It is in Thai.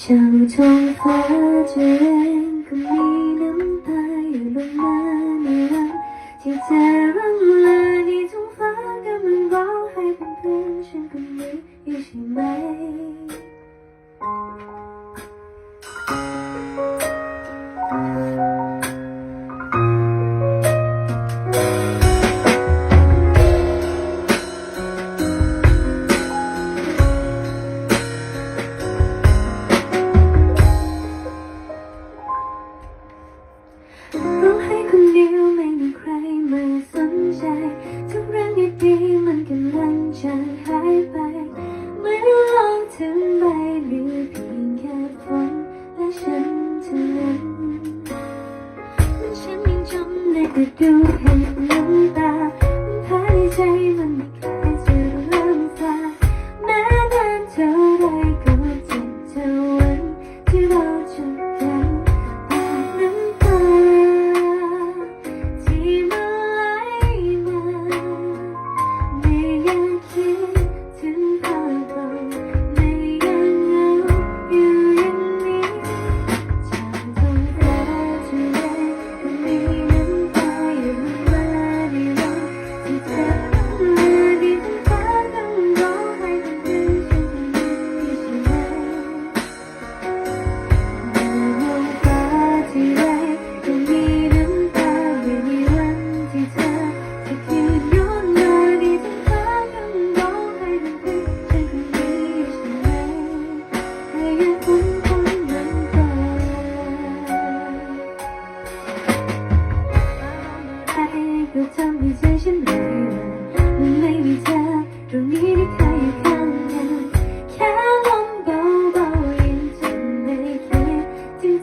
ช่างท้องฟ้าจะเย็นก็มีน้ำตาอยู่ลงมาในวันที่เธอร่งลาในท้องฟ้ากำลังร้องให้เป็นเพื่อนฉันคนนี้อยู่ใช่ไหม ก็ดูเห็นน้ำตาภายใจมันไม่เคยจะเริ่มสาแม้นานเท่าไรก็จ็เทวนที่เราจะกันน้ำตาที่ไหลมาไม่ยากคิด